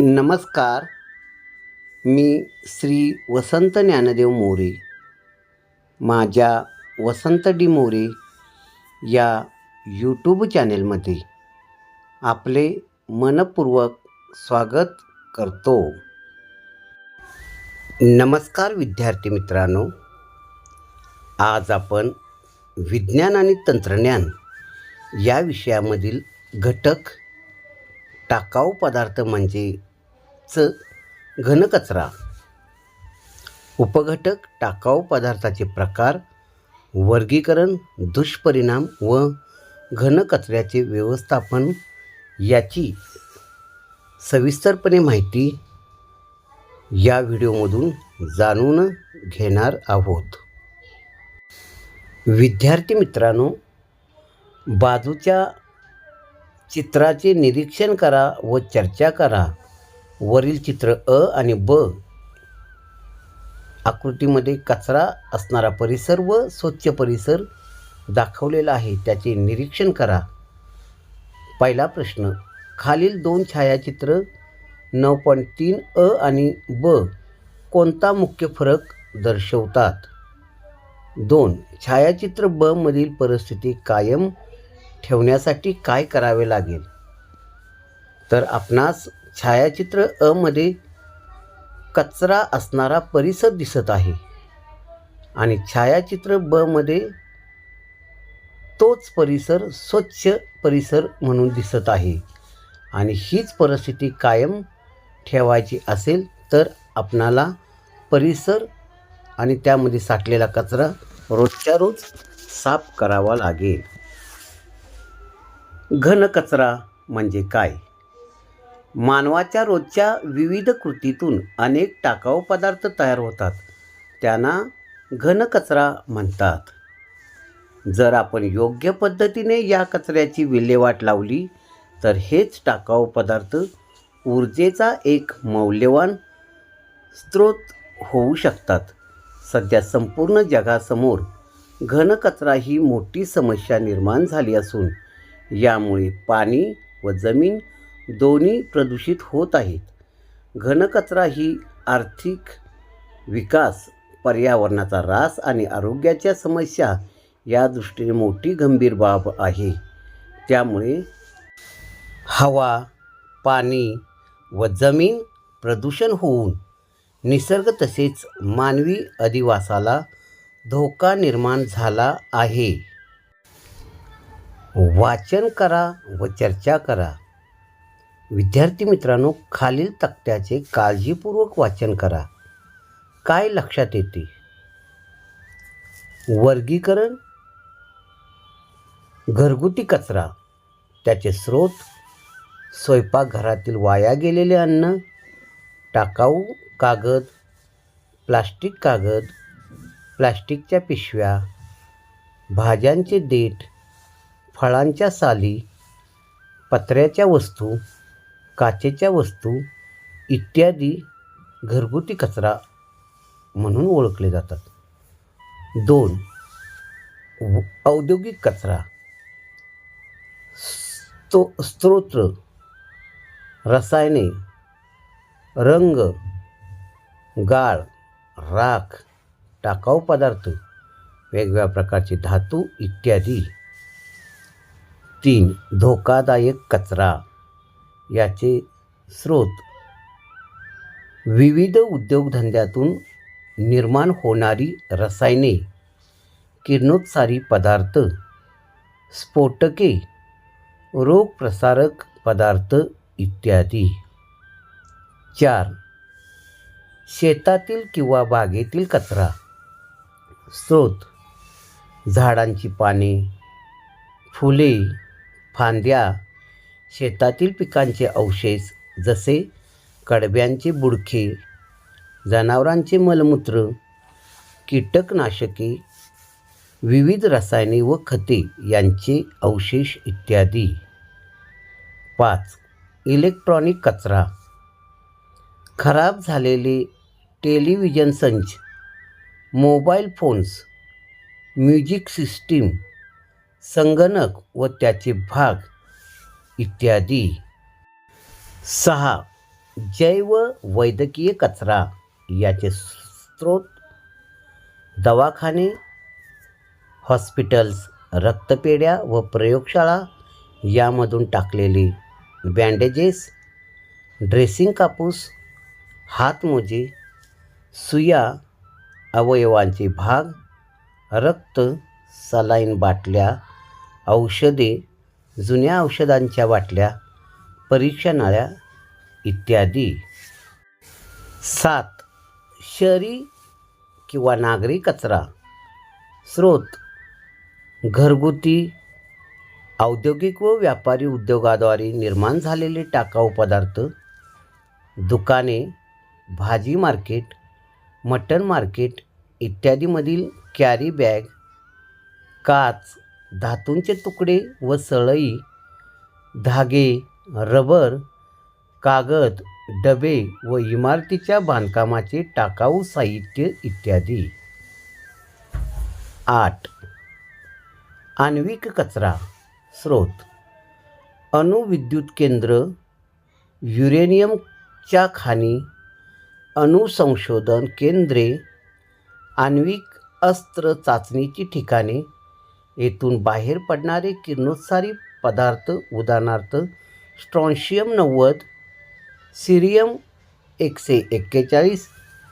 नमस्कार. मी श्री वसंत ज्ञानदेव मोरे. माझ्या वसंत डी मोरे या यूट्यूब चॅनेलमध्ये आपले मनपूर्वक स्वागत करतो. नमस्कार विद्यार्थी मित्रांनो. आज आपण विज्ञान आणि तंत्रज्ञान या विषयामधील घटक टाकाऊ पदार्थ म्हणजे च घनकचरा. उपघटक टाकाऊ पदार्थाचे प्रकार वर्गीकरण दुष्परिणाम व घनकचऱ्याचे व्यवस्थापन याची सविस्तरपणे माहिती या व्हिडिओमधून जाणून घेणार आहोत. विद्यार्थी मित्रांनो बाजूच्या चित्राचे निरीक्षण करा व चर्चा करा. वरील चित्र अ आणि ब आकृतीमध्ये कचरा असणारा परिसर व स्वच्छ परिसर दाखवलेला आहे. त्याचे निरीक्षण करा. पहिला प्रश्न खालील दोन छायाचित्र नऊ पॉईंट तीन अ आणि ब कोणता मुख्य फरक दर्शवतात? दोन छायाचित्र ब मधील परिस्थिती कायम ठेवण्यासाठी काय करावे लागेल? तर आपणास छायाचित्र अ मध्ये कचरा असणारा परिसर दिसत आहे. आणि छायाचित्र ब मध्ये तोच परिसर स्वच्छ परिसर म्हणून दिसत आहे. आणि हीच परिस्थिती कायम ठेवायची असेल तर आपणाला परिसर आणि त्यामध्ये साठलेला कचरा रोजच्या रोज साफ करावा लागेल. घन कचरा म्हणजे काय? मानवाच्या रोजच्या विविध कृतीतून अनेक टाकाऊ पदार्थ तयार होतात. त्यांना घनकचरा म्हणतात. जर आपण योग्य पद्धतीने या कचऱ्याची विल्हेवाट लावली तर हेच टाकाऊ पदार्थ ऊर्जेचा एक मौल्यवान स्रोत होऊ शकतात. सध्या संपूर्ण जगासमोर घनकचरा ही मोठी समस्या निर्माण झाली असून यामुळे पाणी व जमीन दोन्ही प्रदूषित होत आहेत. घनकचरा ही आर्थिक विकास पर्यावरणाचा ऱ्हास आणि आरोग्याच्या समस्या या दृष्टीने मोठी गंभीर बाब आहे. त्यामुळे हवा पाणी व जमीन प्रदूषण होऊन निसर्ग तसेच मानवी अधिवासाला धोका निर्माण झाला आहे. वाचन करा व चर्चा करा. विद्यार्थी मित्रांनो खालील तक्त्याचे काळजीपूर्वक वाचन करा. काय लक्षात येते? वर्गीकरण घरगुती कचरा त्याचे स्रोत स्वयंपाकघरातील वाया गेलेले अन्न टाकाऊ कागद प्लास्टिक कागद प्लास्टिकच्या पिशव्या भाज्यांचे देठ फळांच्या साली पत्र्याच्या वस्तू काचेच्या वस्तू इत्यादी घरगुती कचरा म्हणून ओळखले जातात. दोन औद्योगिक कचरा. स्तो स्तोत्र रसायने रंग गाळ राख टाकाऊ पदार्थ वेगवेगळ्या प्रकारचे धातू इत्यादी. तीन धोकादायक कचरा. याचे स्रोत. विविध उद्योगधंद्यातून निर्माण होणारी रसायने किरणोत्सारी पदार्थ स्फोटके रोगप्रसारक पदार्थ इत्यादी. चार. शेतातील किंवा बागेतील कचरा. स्रोत. झाडांची पाने फुले फांद्या शेतातील पिकांचे अवशेष जसे कडब्यांचे बुडखे जनावरांचे मलमूत्र कीटकनाशके विविध रसायने व खते यांचे अवशेष इत्यादी. पाच. इलेक्ट्रॉनिक कचरा. खराब झालेले टेलिव्हिजन संच मोबाईल फोन्स म्युझिक सिस्टीम संगणक व त्याचे भाग इत्यादी. सहा. जैव वैद्यकीय कचरा याचे स्रोत दवाखाने हॉस्पिटल्स रक्तपेढ्या व प्रयोगशाळा यामधून टाकलेले बँडेजेस ड्रेसिंग कापूस हातमोजे सुया अवयवांचे भाग रक्त सलाईन बाटल्या औषधे जुन्या औषधांच्या बाटल्या परीक्षा नळ्या इत्यादी. सात. शहरी किंवा नागरी कचरा. स्रोत. घरगुती औद्योगिक व व्यापारी उद्योगाद्वारे निर्माण झालेले टाकाऊ पदार्थ दुकाने भाजी मार्केट मटण मार्केट इत्यादीमधील कॅरी बॅग काच धातूंचे तुकडे व सळई धागे रबर कागद डबे व इमारतीच्या बांधकामाचे टाकाऊ साहित्य इत्यादी. आठ. आण्विक कचरा स्रोत. अणुविद्युत केंद्र युरेनियमच्या खाणी अणुसंशोधन केंद्रे आण्विक अस्त्र चाचणीची ठिकाणे येथून बाहेर पडणारे किरणोत्सारी पदार्थ उदाहरणार्थ स्ट्रॉन्शियम नव्वद सिरियम एकशे एक्केचाळीस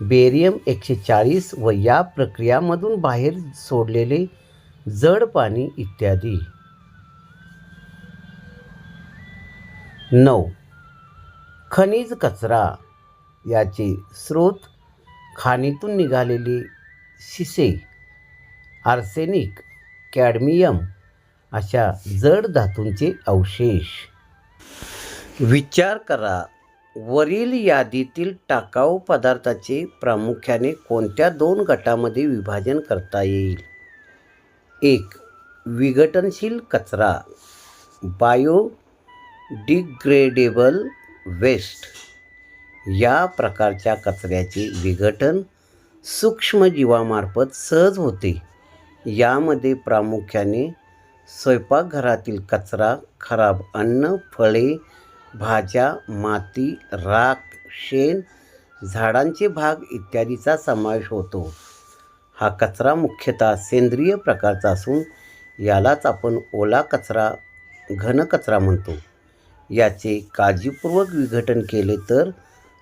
बेरियम एकशे चाळीस व या प्रक्रियामधून बाहेर सोडलेले जड पाणी इत्यादी. नऊ. खनिज कचरा याचे स्रोत खाणीतून निघालेले शिसे आर्सेनिक कॅडमियम अशा जड धातूंचे अवशेष. विचार करा वरील यादीतील टाकाऊ पदार्थाचे प्रामुख्याने कोणत्या दोन गटामध्ये विभाजन करता येईल? एक विघटनशील कचरा बायो डिग्रेडेबल वेस्ट. या प्रकारच्या कचऱ्याचे विघटन सूक्ष्मजीवामार्फत सहज होते. यामध्ये प्रामुख्याने स्वयंपाकघरातील कचरा खराब अन्न फळे भाज्या माती राख शेण झाडांचे भाग इत्यादीचा समावेश होतो. हा कचरा मुख्यतः सेंद्रिय प्रकारचा असून यालाच आपण ओला कचरा घनकचरा म्हणतो. याचे काळजीपूर्वक विघटन केले तर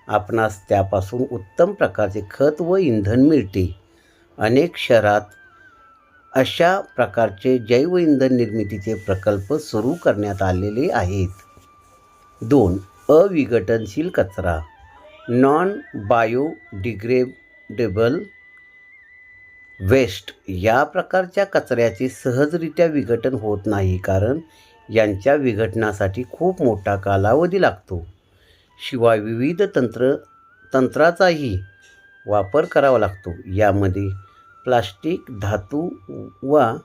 आपणास त्यापासून उत्तम प्रकारचे खत व इंधन मिळते. अनेक शहरात अशा प्रकारचे जैवइंधन निर्मितीचे प्रकल्प सुरू करण्यात आलेले आहेत. दोन अविघटनशील कचरा. नॉन बायोडिग्रेडेबल वेस्ट या प्रकारच्या कचऱ्याचे सहजरित्या विघटन होत नाही कारण यांच्या विघटनासाठी खूप मोठा कालावधी लागतो. शिवाय विविध तंत्र तंत्राचाही वापर करावा लागतो. यामध्ये प्लास्टिक धातू वा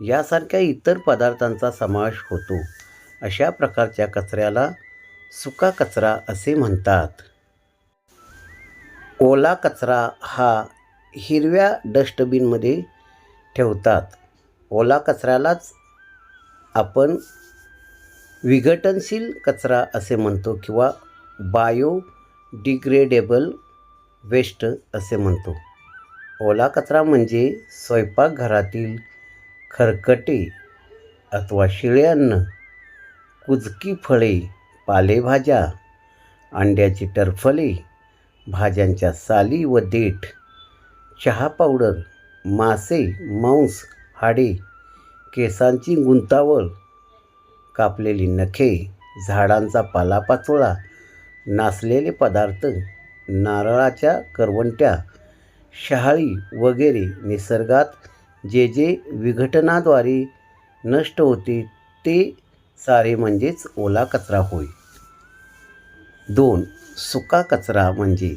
यासारख्या इतर पदार्थांचा समावेश होतो. अशा प्रकारच्या कचऱ्याला सुका कचरा असे म्हणतात. ओला कचरा हा हिरव्या डस्टबिनमध्ये ठेवतात. ओला कचऱ्यालाच आपण विघटनशील कचरा असे म्हणतो किंवा बायोडिग्रेडेबल वेस्ट असे म्हणतो. ओला कचरा म्हणजे स्वयंपाकघरातील खरकटे अथवा शिळे अन्न कुजकी फळे पालेभाज्या अंड्याची टरफले भाज्यांच्या साली व देठ चहा पावडर मासे मांस हाडे केसांची गुंतावळ कापलेली नखे झाडांचा पालापाचोळा नासलेले पदार्थ नारळाच्या करवंट्या शहाळी वगैरे निसर्गात जे जे विघटनाद्वारे नष्ट होते ते सारे म्हणजेच ओला कचरा होय. दोन सुका कचरा म्हणजे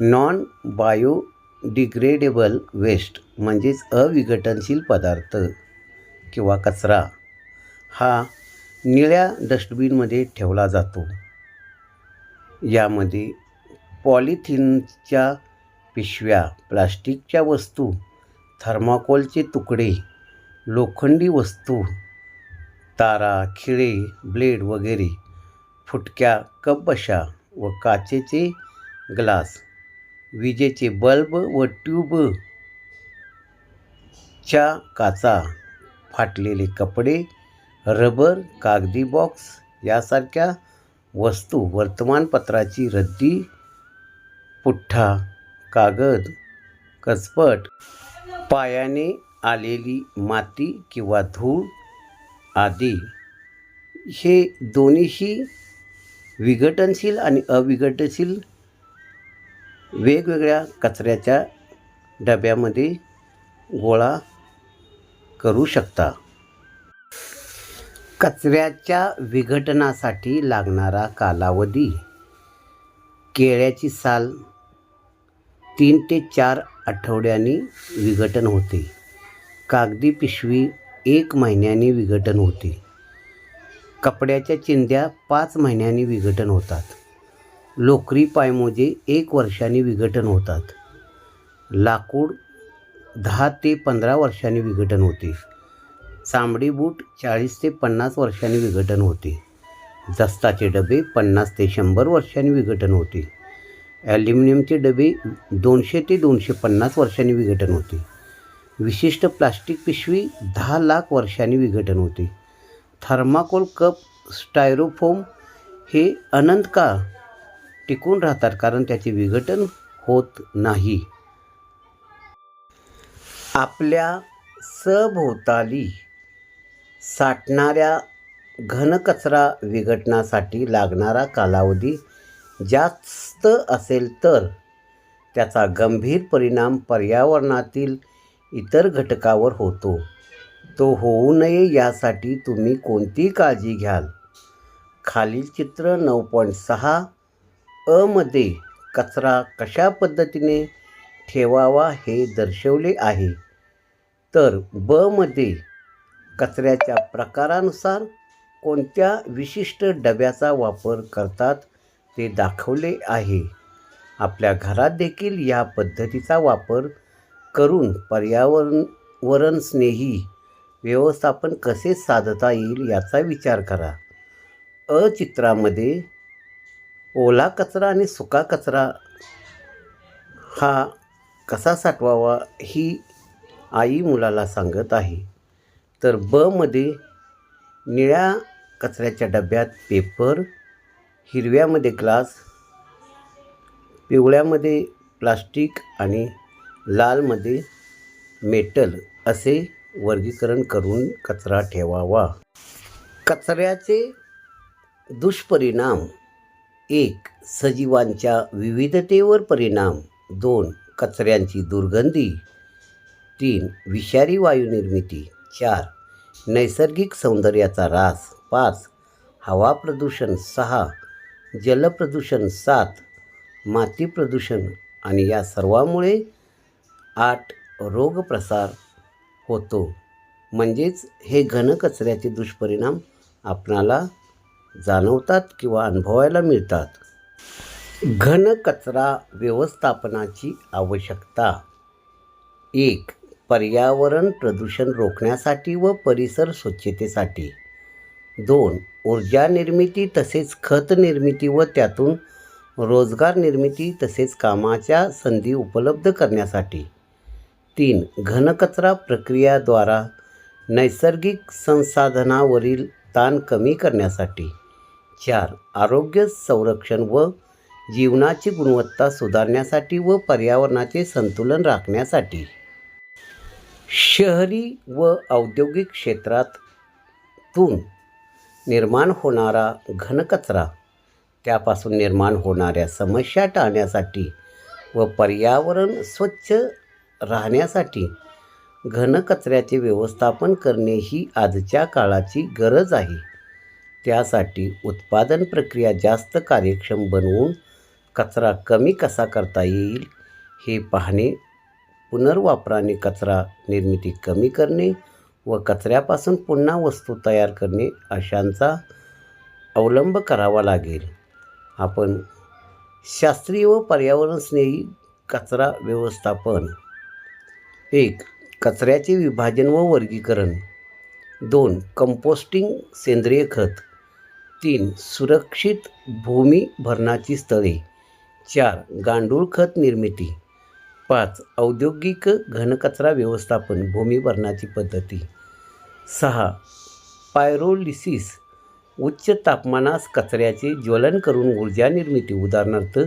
नॉन बायोडिग्रेडेबल वेस्ट म्हणजेच अविघटनशील पदार्थ किंवा कचरा हा निळ्या डस्टबिनमध्ये ठेवला जातो. यामध्ये पॉलिथिनच्या पिशव्या प्लास्टिकच्या वस्तू थर्माकोलचे तुकडे लोखंडी वस्तू तारा खिळे ब्लेड वगैरे फुटक्या कपबशा व काचेचे ग्लास विजेचे बल्ब व ट्यूब च्या काचा फाटलेले कपडे रबर कागदी बॉक्स यासारख्या वस्तू वर्तमानपत्राची रद्दी पुठ्ठा कागद कचपट पायाने आलेली माती किंवा धूळ आदी. हे दोन्हीही विघटनशील आणि अविघटनशील वेगवेगळ्या कचऱ्याच्या डब्यामध्ये गोळा करू शकता. कचऱ्याच्या विघटनासाठी लागणारा कालावधी केळ्याची साल तीन ते चार आठवड्यांनी विघटन होते. कागदी पिशवी एक महिन्याने विघटन होते. कपड्याच्या चिंध्या पाच महिन्यांनी विघटन होतात. लोकरी पायमोजे एक वर्षांनी विघटन होतात. लाकूड दहा ते पंधरा वर्षांनी विघटन होते. चामडी बूट चाळीस ते पन्नास वर्षांनी विघटन होते. जस्ताचे डबे पन्नास ते शंभर वर्षांनी विघटन होते. ॲल्युमिनियमचे डबे दोनशे ते दोनशे पन्नास वर्षांनी विघटन होते. विशिष्ट प्लास्टिक पिशवी दहा लाख वर्षांनी विघटन होते. थर्माकोल कप स्टायरोफोम हे अनंत काळ टिकून राहतात कारण त्याचे विघटन होत नाही. आपल्या सभोवताली साठणाऱ्या घनकचरा विघटनासाठी लागणारा कालावधी जास्त असेल तर त्याचा गंभीर परिणाम पर्यावरणातील इतर घटकावर होतो. तो होऊ नये यासाठी तुम्ही कोणती काळजी घ्याल? खालील चित्र नऊ पॉईंट सहा अमध्ये कचरा कशा पद्धतीने ठेवावा हे दर्शवले आहे? तर बमध्ये कचऱ्याच्या प्रकारानुसार कोणत्या विशिष्ट डब्याचा वापर करतात? ते दाखवले आहे. आपल्या घरात देखील या पद्धतीचा वापर करून पर्यावरण वरणस्नेही व्यवस्थापन कसे साधता येईल याचा विचार करा. अ चित्रामध्ये ओला कचरा आणि सुका कचरा हा कसा साठवावा ही आई मुलाला सांगत आहे. तर बमध्ये निळ्या कचऱ्याच्या डब्यात पेपर हिरव्यामध्ये ग्लास पिवळ्यामध्ये प्लास्टिक आणि लालमध्ये मेटल असे वर्गीकरण करून कचरा ठेवावा. कचऱ्याचे दुष्परिणाम एक सजीवांच्या विविधतेवर परिणाम दोन कचऱ्यांची दुर्गंधी. तीन विषारी वायू निर्मिती. चार नैसर्गिक सौंदर्याचा ऱ्हास पाच हवा प्रदूषण. सहा जलप्रदूषण सात माती प्रदूषण आणि या सर्वामुळे आठ रोगप्रसार होतो. म्हणजेच हे घनकचऱ्याचे दुष्परिणाम आपणाला जाणवतात किंवा अनुभवायला मिळतात. घनकचरा व्यवस्थापनाची आवश्यकता. एक पर्यावरण प्रदूषण रोखण्यासाठी व परिसर स्वच्छतेसाठी. दोन ऊर्जा निर्मिती तसेच खत निर्मिती व त्यातून रोजगार निर्मिती तसेच कामाच्या संधी उपलब्ध करण्यासाठी. तीन घनकचरा प्रक्रियाद्वारा नैसर्गिक संसाधनावरील ताण कमी करण्यासाठी. चार आरोग्य संरक्षण व जीवनाची गुणवत्ता सुधारण्यासाठी व पर्यावरणाचे संतुलन राखण्यासाठी. शहरी व औद्योगिक क्षेत्रातून निर्माण होणारा घनकचरा त्यापासून निर्माण होणाऱ्या समस्या टाळण्यासाठी व पर्यावरण स्वच्छ राहण्यासाठी घनकचऱ्याचे व्यवस्थापन करणे ही आजच्या काळाची गरज आहे. त्यासाठी उत्पादन प्रक्रिया जास्त कार्यक्षम बनवून कचरा कमी कसा करता येईल हे पाहणे पुनर्वापराने कचरा निर्मिती कमी करणे व कचऱ्यापासून पुन्हा वस्तू तयार करणे अशांचा अवलंब करावा लागेल. आपण शास्त्रीय व पर्यावरणस्नेही कचरा व्यवस्थापन. एक कचऱ्याचे विभाजन व वर्गीकरण. दोन कंपोस्टिंग सेंद्रिय खत. तीन सुरक्षित भूमी भरणाची स्थळे. चार गांडूळ खत निर्मिती. पाच. औद्योगिक घनकचरा व्यवस्थापन भूमी भरणाची पद्धती. सहा. पायरोलिसिस उच्च तापमानास कचऱ्याचे ज्वलन करून ऊर्जा निर्मिती. उदाहरणार्थ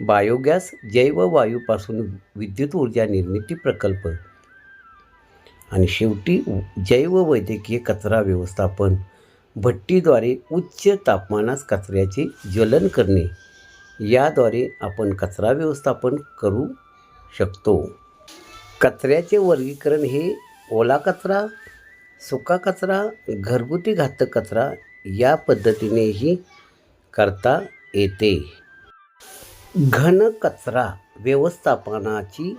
बायोगॅस जैववायूपासून विद्युत ऊर्जा निर्मिती प्रकल्प. आणि शेवटी जैववैद्यकीय कचरा व्यवस्थापन. भट्टीद्वारे उच्च तापमानास कचऱ्याचे ज्वलन करणे. याद्वारे आपण कचरा व्यवस्थापन करू शकतो. कचऱ्याचे वर्गीकरण हे ओला कचरा सुका कचरा घरगुती घातक कचरा या पद्धतीनेही करता येते. घन कचरा व्यवस्थापनाची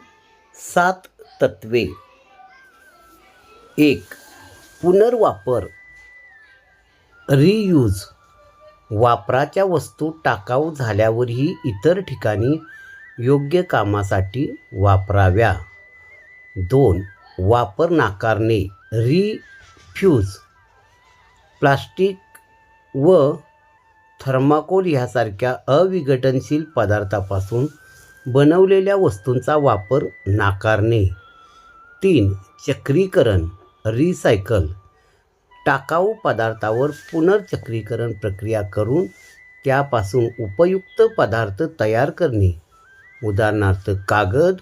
सात तत्वे. एक पुनर्वापर. रियूज. वापराच्या वस्तू टाकाऊ झाल्यावरही इतर ठिकाणी योग्य कामासाठी वापराव्या. दोन वापर नाकारणे. रिफ्यूज. प्लास्टिक व थर्माकोल ह्यासारख्या अविघटनशील पदार्थापासून बनवलेल्या वस्तूंचा वापर नाकारणे. तीन चक्रीकरण. रिसायकल. टाकाऊ पदार्थावर पुनर्चक्रीकरण प्रक्रिया करून त्यापासून उपयुक्त पदार्थ तयार करणे. उदाहरणार्थ कागद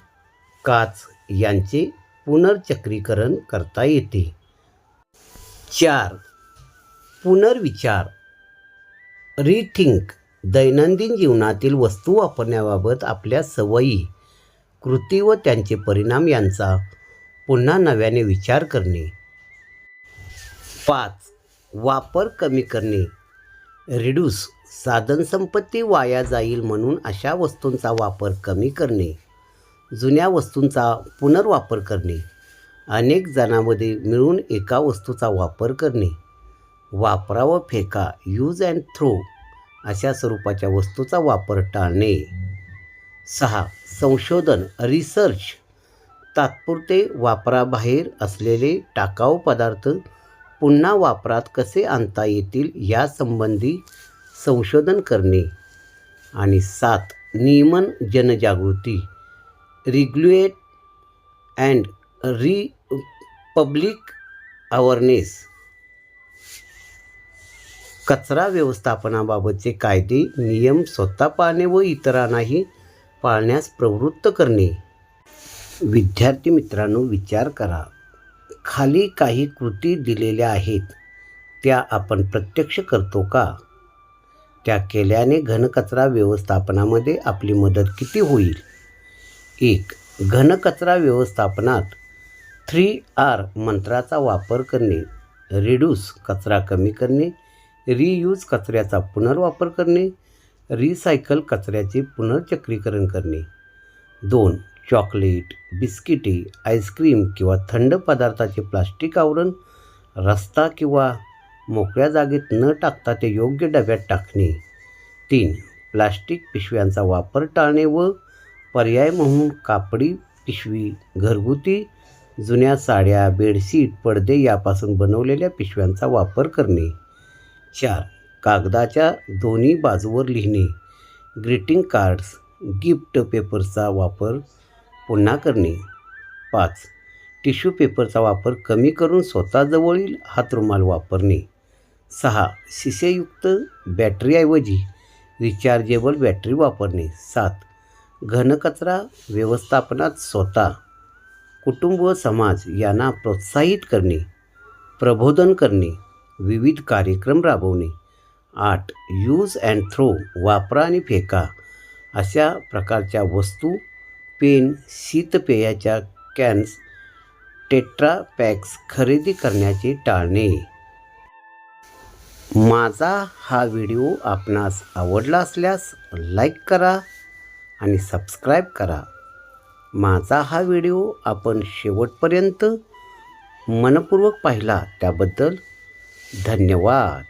काच यांचे पुनर्चक्रीकरण करता येते. चार. पुनर्विचार. रिथिंक दैनंदिन जीवनातील वस्तू वापरण्याबाबत आपल्या सवयी कृती व त्यांचे परिणाम यांचा पुन्हा नव्याने विचार करणे. पाच. वापर कमी करणे. रिड्यूस साधनसंपत्ती वाया जाईल म्हणून अशा वस्तूंचा वापर कमी करणे जुन्या वस्तूंचा पुनर्वापर करणे अनेक जणांमध्ये मिळून एका वस्तूचा वापर करणे वापरा व फेका यूज अँड थ्रो अशा स्वरूपाच्या वस्तूचा वापर टाळणे. सहा संशोधन रिसर्च तात्पुरते वापराबाहेर असलेले टाकाऊ पदार्थ पुन्हा वापरात कसे आणता येतील यासंबंधी संशोधन करणे. आणि सात नियमन जनजागृती. रिग्युएट अँड री पब्लिक अवेअरनेस. कचरा व्यवस्थापनाबाबतचे कायदे नियम स्वतः पाळणे व इतरांनाही पाळण्यास प्रवृत्त करणे. विद्यार्थी मित्रांनो विचार करा. खाली काही कृती दिलेल्या आहेत त्या आपण प्रत्यक्ष करतो का? त्या केल्याने घनकचरा व्यवस्थापनामध्ये आपली मदत किती होईल? एक घनकचरा व्यवस्थापनात थ्री आर मंत्राचा वापर करणे रिड्यूस कचरा कमी करणे रियूज कचऱ्याचा पुनर्वापर करणे रिसायकल कचऱ्याचे पुनर्चक्रीकरण करणे. दोन चॉकलेट बिस्किटे आईस्क्रीम किंवा थंड पदार्थाचे प्लास्टिक आवरण रस्ता किंवा मोकळ्या जागेत न टाकता ते योग्य डब्यात टाकणे. तीन प्लास्टिक पिशव्यांचा वापर टाळणे व पर्याय म्हणून कापडी पिशवी घरगुती जुन्या साड्या बेडशीट पडदे यापासून बनवलेल्या पिशव्यांचा वापर करणे. चार कागदाच्या दोन्ही बाजूवर लिहिणे. ग्रीटिंग कार्ड्स गिफ्ट पेपरचा वापर पुन्हा करणे. पाच. टिश्यू पेपरचा वापर कमी करून स्वतःजवळील हातरुमाल वापरणे. सहा. शिसेयुक्त बॅटरीऐवजी रिचार्जेबल बॅटरी वापरणे. सात. घनकचरा व्यवस्थापनात स्वतः कुटुंब व समाज यांना प्रोत्साहित करणे. प्रबोधन करणे. विविध कार्यक्रम राबवणे. आठ. यूज अँड थ्रो वापरा आणि फेका अशा प्रकारच्या वस्तू पेन शीतपेयाच्या कॅन्स टेट्रा पॅक्स खरेदी करण्याचे टाळणे. माझा हा व्हिडिओ आपणास आवडला असल्यास लाईक करा आणि सबस्क्राईब करा. माझा हा व्हिडिओ आपण शेवटपर्यंत मनपूर्वक पाहिला त्याबद्दल धन्यवाद.